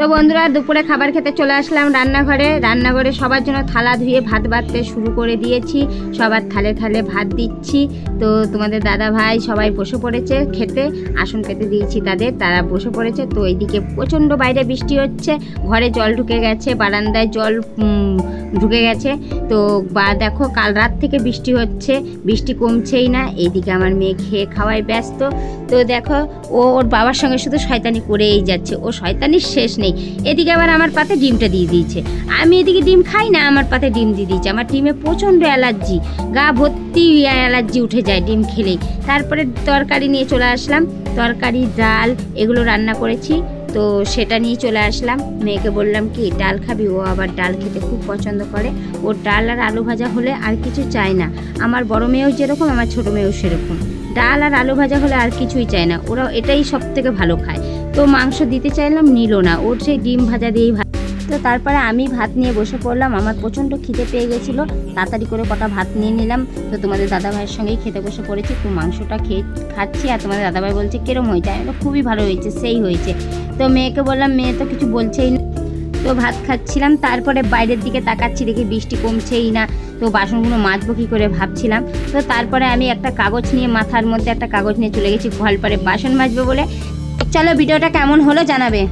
তো বন্ধুরা, দুপুরে খাবার খেতে চলে আসলাম রান্নাঘরে। রান্নাঘরে সবার জন্য থালা ধুয়ে ভাত বাড়তে শুরু করে দিয়েছি। সবার থালে থালে ভাত দিচ্ছি। তো তোমাদের দাদা ভাই সবাই বসে পড়েছে খেতে। আসন পেতে দিয়েছি তাদের, তারা বসে পড়েছে। তো এইদিকে প্রচণ্ড বাইরে বৃষ্টি হচ্ছে। ঘরে জল ঢুকে গেছে, বারান্দায় জল ঢুকে গেছে। তো বা, দেখো, কাল রাত থেকে বৃষ্টি হচ্ছে। বৃষ্টি কমছেই না। এইদিকে আমার মেয়ে খেয়ে খাওয়ায় ব্যস্ত। তো দেখো, ও ওর বাবার সঙ্গে শুধু শয়তানি করেই যাচ্ছে। ও শয়তানির শেষ নেই। এদিকে আবার আমার পাতে ডিমটা দিয়ে দিয়েছে। আমি এদিকে ডিম খাই না, আমার পাতে ডিম দিয়ে দিয়েছে। আমার ডিমে প্রচণ্ড অ্যালার্জি। গা ভর্তি অ্যালার্জি উঠে যায় ডিম খেলেই। তারপরে তরকারি নিয়ে চলে আসলাম। তরকারি, ডাল এগুলো রান্না করেছি। তো সেটা নিয়ে চলে আসলাম। মেয়েকে বললাম কি, ডাল খাবি? ও আবার ডাল খেতে খুব পছন্দ করে। ও ডাল আর আলু ভাজা হলে আর কিছু চায় না। আমার বড় মেয়েও যেরকম, আমার ছোট মেয়েও সেরকম। ডাল আর আলু ভাজা হলে আর কিছুই চায় না। ওরা এটাই সব থেকে ভালো খায়। তো মাংস দিতে চাইলাম, নিল না। ওর সেই ডিম ভাজা দিয়েই ভাত। তো তারপরে আমি ভাত নিয়ে বসে পড়লাম। আমার প্রচণ্ড খিদে পেয়ে গেছিল। তাড়াতাড়ি করে কটা ভাত নিয়ে নিলাম। তো তোমাদের দাদাভাইয়ের সঙ্গেই খেতে বসে পড়েছি। তো মাংসটা খেয়ে খাচ্ছি। আর তোমাদের দাদাভাই বলছে, কিরম হয়েছে? আমি খুবই ভালো হয়েছে, সেই হয়েছে। তো মেয়েকে বললাম, মেয়ে তো কিছু বলছেই না। তো ভাত খাচ্ছিলাম, তারপরে বাইরের দিকে তাকাচ্ছি, দেখি বৃষ্টি কমছেই না, তো বাসনগুলো মাজবো কী করে ভাবছিলাম। তো তারপরে আমি একটা কাগজ নিয়ে, মাথার মধ্যে একটা কাগজ নিয়ে চলে গেছি ঘর পরে বাসন মাজবো বলে। চলো ভিডিওটা কেমন হলো জানাবে।